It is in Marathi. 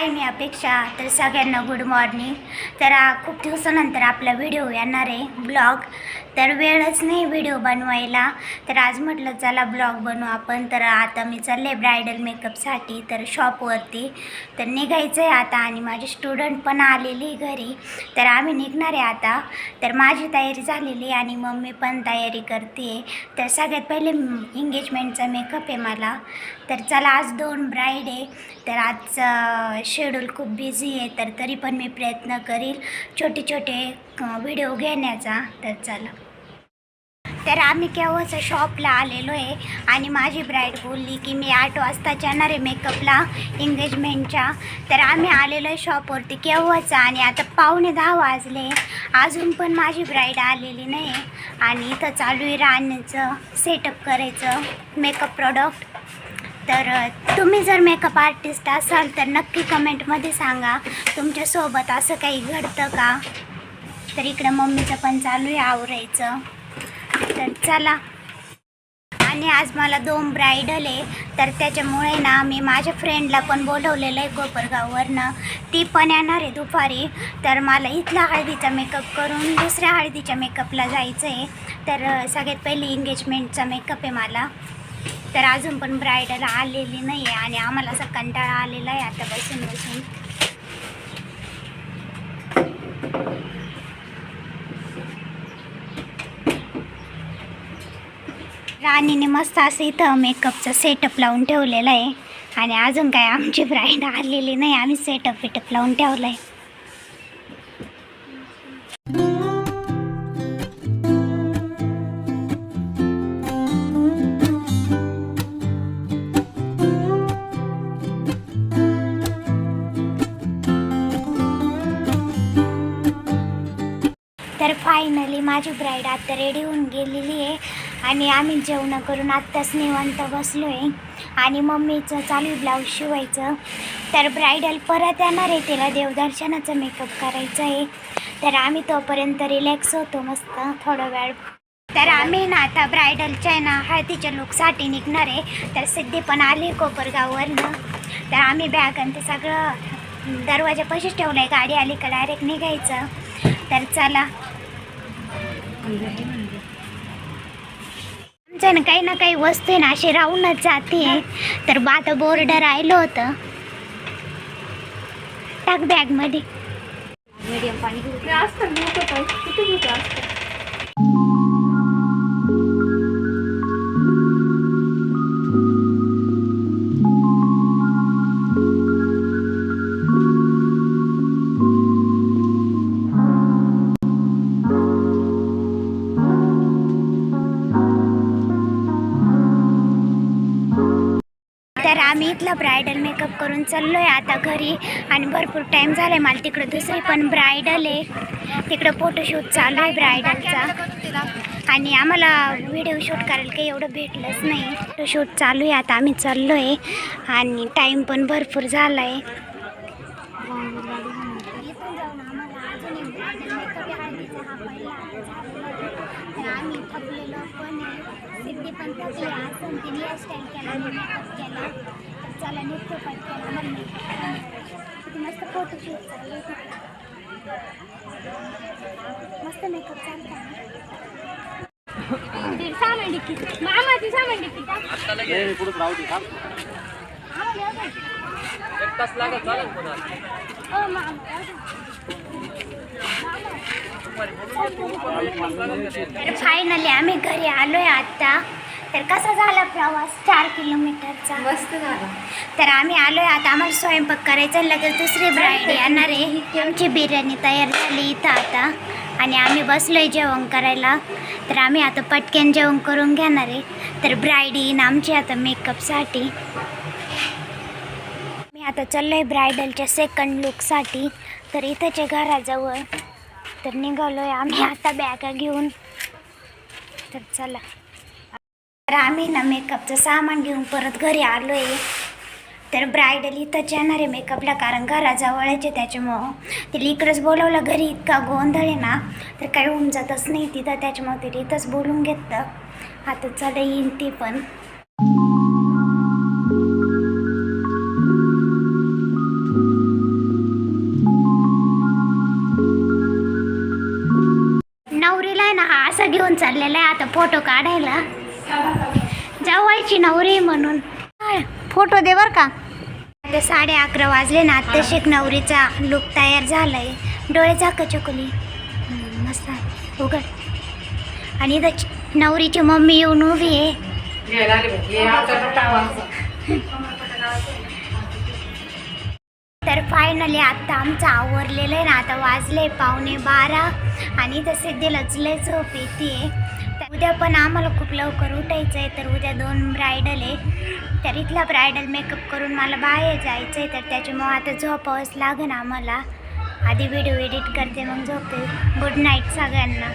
हाय मी अपेक्षा. तर सगळ्यांना गुड मॉर्निंग तर खूप दिवसानंतर आपला व्हिडिओ येणार आहे ब्लॉग तर वेळच नाही व्हिडिओ बनवायला. तर आज म्हटलं चला ब्लॉग बनवू आपण. तर आता मी चालले ब्रायडल मेकअपसाठी तर शॉपवरती तर निघायचं आहे आता आणि माझे स्टुडंट पण आलेली घरी. तर आम्ही निघणार आहे आता. तर माझी तयारी झालेली आहे आणि मम्मी पण तयारी करते तर सगळ्यात पहिले एंगेजमेंटचा मेकअप आहे मला. तर चला आज दोन ब्राईड आहे. तर आजचं शेड्यूल खूप बिझी आहे तर तरी पण मी प्रयत्न करील छोटे छोटे व्हिडिओ घेण्याचा. तर चला. तर आम्ही केव्हाच शॉपला आलेलो आहे आणि माझी ब्राईड बोलली की मी आठ वाजताच येणार आहे मेकअपला एंगेजमेंटच्या तर आम्ही आलेलो आहे शॉपवरती केव्हाच आणि आता पावणे दहा वाजले. अजून पण माझी ब्राईड आलेली नाही आणि इथं चालू आहे राहण्याचं सेटअप करायचं मेकअप प्रॉडक्ट तर तुम्ही जर मेकअप आर्टिस्ट असाल तर नक्की कमेंटमध्ये सांगा. तुमच्यासोबत असं काही घडतं का? तर इकडं मम्मीचं पण चालू आहे आवरायचं. तर चला. आणि आज मला दोन ब्रायडल आहे. तर त्याच्यामुळे ना मी माझ्या फ्रेंडला पण बोलवलेलं आहे कोपरगाववरनं ती पण येणार आहे दुपारी. तर मला इथला हळदीचा मेकअप करून दुसऱ्या हळदीच्या मेकअपला जायचं आहे तर सगळ्यात पहिली एंगेजमेंटचा मेकअप आहे मला. तर अजून पण ब्रायडल आलेली नाही आहे आणि आम्हाला असा कंटाळा आलेला आहे आता बसून बसून. राणीने मस्त असं इथं मेकअपचं सेटअप लावून ठेवलेलं आहे. आणि अजून काय आमची ब्राईड आलेली नाही आम्ही सेटअप विटअप लावून ठेवलं आहे तर फायनली माझी ब्राईड आत्ता रेडी होऊन गेलेली आहे. आणि आम्ही जेवण करून आत्ताच निवांत बसलो आहे आणि मम्मीचं चालू आहे ब्लाऊज शिवायचं. तर ब्रायडल परत येणार आहे तिला देवदर्शनाचं मेकअप करायचं आहे. तर आम्ही तोपर्यंत रिलॅक्स होतो मस्त थोडा वेळ. तर आम्ही ना आता ब्रायडलच्या आहे ना हळदीच्या लुकसाठी निघणार आहे. तर सिद्धी पण आली कोपरगाववरनं. तर आम्ही बॅग आणि ते सगळं दरवाजापाशीच ठेवलं आहे गाडी आली का डायरेक्ट निघायचं. तर चला आमचं ना काही ना काही वस्तू आहे ना अशी राहूनच जाते. तर बात बोर्ड राहिलं होतं. टाक बॅगमध्ये मीडियम पाणी घेतलं ब्रायडल मेकअप करून चाललो आहे आता घरी. आणि भरपूर टाईम झाला आहे मला तिकडं दुसरी पण ब्रायडल आहे. तिकडं फोटोशूट चालू आहे ब्रायडलचा. आणि आम्हाला व्हिडिओ शूट करायला काही एवढं भेटलंच नाही. फोटोशूट चालू आहे आता आम्ही चाललो आहे आणि टाईम पण भरपूर झाला आहे थकलेलो पण आहे. सिद्धी पण थकली असं तिने हेअरस्टाईल केला मेकअप केला. नृत्य पण केला. किती मस्त फोटोशूट. मस्त मेकअप चालता. सामान मामा ती सामान. एक तास लागत चालेल पुन्हा. ओ मामा फायनली आम्ही घरी आलो आहे आत्ता तर कसा झाला प्रवास? चार किलोमीटरचा. मस्त झालं. तर आम्ही आलो आहे आता आम्हाला स्वयंपाक करायचा. लगेच दुसरी ब्राईड येणार आहे. आमची बिर्याणी तयार झाली इथं आता. आणि आम्ही बसलो आहे जेवण करायला. तर आम्ही आता पटकन जेवण करून घेणार आहे. तर ब्राईड येईन आमची आता मेकअपसाठी मी आता चाललो आहे ब्रायडलच्या सेकंड लुकसाठी तर इथंच्या घराजवळ. तर निघालो आहे आम्ही आता बॅगा घेऊन. तर चला. तर आम्ही ना मेकअपचं सामान घेऊन परत घरी आलो आहे तर ब्रायडल इथंच येणार आहे मेकअपला कारण घराजवळचे त्याच्यामुळं तिला इकडंच बोलवलं. घरी इतका गोंधळ आहे ना तर काही होऊन जातच नाही तिथं त्याच्यामुळं तिला इथंच बोलून घेतं आता चला येईन ती पण. नवरीला आहे ना हा असा घेऊन चाललेला आहे आता फोटो काढायला. जावायची नवरी म्हणून. फोटो दे बर का. आता साडे अकरा वाजले ना आता एक नवरीचा लुक तयार झालाय. डोळे झाक चकुली. मस्त आहे. उघड. आणि इथं नवरीची मम्मी येऊन उभी आहे. तर फायनली आत्ता आमचं आवरलेलं आहे ना आता वाजले पावणे बारा. आणि तसे दिलंच लय झोप येते उद्या पण आम्हाला खूप लवकर उठायचं आहे तर उद्या दोन ब्रायडल आहे. तर इथला ब्रायडल मेकअप करून मला बाहेर जायचं आहे तर त्याच्यामुळं आता झोपावंच लागेल आम्हाला. आधी व्हिडिओ एडिट करते मग झोपते. गुड नाईट सगळ्यांना.